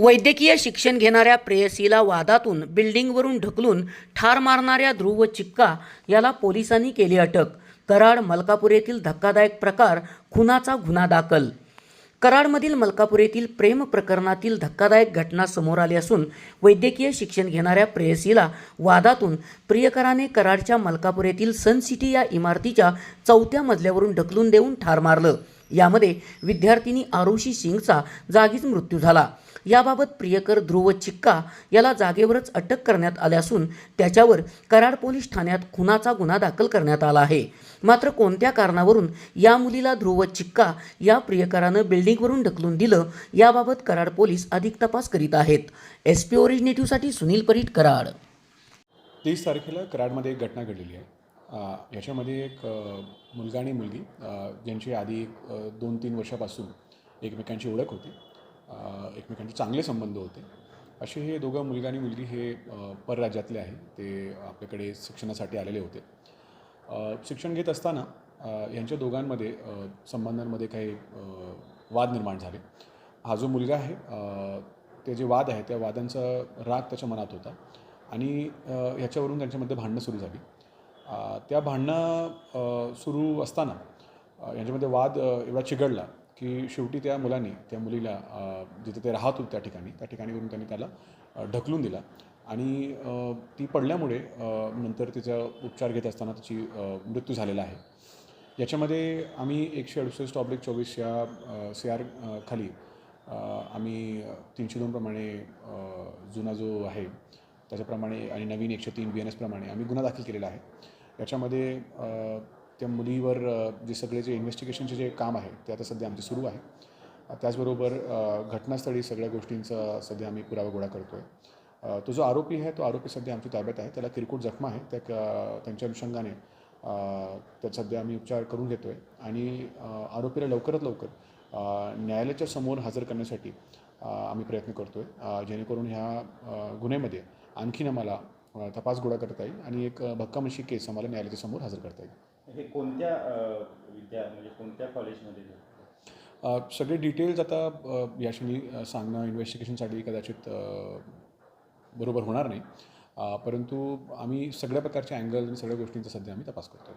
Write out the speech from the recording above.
वैद्यकीय शिक्षण घेणाऱ्या प्रेयसीला वादातून बिल्डिंगवरून ढकलून ठार मारणाऱ्या ध्रुव चिक्का याला पोलिसांनी केली अटक. कराड मलकापूर येथील धक्कादायक प्रकार खुनाचा गुन्हा दाखल. कराडमधील मलकापूर येथील प्रेम प्रकरणातील धक्कादायक घटना समोर आली असून वैद्यकीय शिक्षण घेणाऱ्या प्रेयसीला वादातून प्रियकराने कराडच्या मलकापूर येथील सन सिटी या इमारतीच्या चौथ्या मजल्यावरून ढकलून देऊन ठार मारलं. यामध्ये विद्यार्थिनी आरुषी सिंगचा जागीच मृत्यू झाला. याबाबत प्रियकर ध्रुव चिक्का याला जागेवरच अटक करण्यात आली असून त्याच्यावर कराड पोलीस ठाण्यात खुनाचा गुन्हा दाखल करण्यात आला आहे. मात्र कोणत्या कारणावरून या मुलीला ध्रुव चिक्का या प्रियकरानं बिल्डिंगवरून ढकलून दिलं याबाबत कराड पोलीस अधिक तपास करीत आहेत. एस पी ओरिजिनेटिव्हसाठी सुनील परीट कराड. तीस तारखेला कराडमध्ये एक घटना घडलेली आहे. याच्यामध्ये एक मुलगा आणि मुलगी ज्यांची आधी दोन तीन वर्षापासून एकमेकांची ओळख होती. एकमेकांचे चांगले संबंध होते. असे हे दोघं मुलगा आणि मुलगी हे परराज्यातले आहे. ते आपल्याकडे शिक्षणासाठी आलेले होते. शिक्षण घेत असताना यांच्या दोघांमध्ये संबंधांमध्ये काही वाद निर्माण झाले. हा जो मुलगा आहे ते जे वाद आहे त्या वादांचा राग त्याच्या मनात होता आणि ह्याच्यावरून त्यांच्यामध्ये भांडणं सुरू झाली. त्या भांडणं सुरू असताना यांच्यामध्ये वाद एवढा चिघडला की शेवटी त्या मुलांनी त्या मुलीला जिथे ते राहत होते त्या ठिकाणी त्या ठिकाणीवरून त्यांनी त्याला ढकलून दिला. आणि ती पडल्यामुळे नंतर तिचा उपचार घेत असताना तिची मृत्यू झालेला आहे. याच्यामध्ये आम्ही एकशे अडुसष्ट ऑब्लिक चोवीस या सी आर खाली आम्ही तीनशे दोनप्रमाणे जुना जो आहे त्याच्याप्रमाणे आणि नवीन एकशे तीन बी एन एसप्रमाणे आम्ही गुन्हा दाखल केलेला आहे. याच्यामध्ये त्या मुलीवर जे सगळे जे इन्व्हेस्टिगेशनचे जे काम आहे ते आता सध्या आमचे सुरू आहे. त्याचबरोबर घटनास्थळी सगळ्या गोष्टींचा सध्या आम्ही पुरावा गोळा करतो आहे तो जो आरोपी आहे तो आरोपी सध्या आमच्या ताब्यात आहे. त्याला किरकोळ जखमा आहे त्या त्यांच्या अनुषंगाने त्यात सध्या आम्ही उपचार करून घेतो आहे आणि आरोपीला लवकरात लवकर न्यायालयाच्या समोर हजर करण्यासाठी आम्ही प्रयत्न करतो आहे जेणेकरून ह्या गुन्ह्यामध्ये आणखीन आम्हाला तपास गोळा करता येईल आणि एक भक्कामशी केस आम्हाला न्यायालयाच्या समोर हजर करता येईल. हे कोणत्या विद्या म्हणजे कोणत्या कॉलेजमध्ये सगळे डिटेल्स आता अ, या क्षणी सांगणं इन्व्हेस्टिगेशनसाठी कदाचित बरोबर होणार नाही. परंतु आम्ही सगळ्या प्रकारचे अँगल आणि सगळ्या गोष्टींचा सध्या आम्ही तपास करतो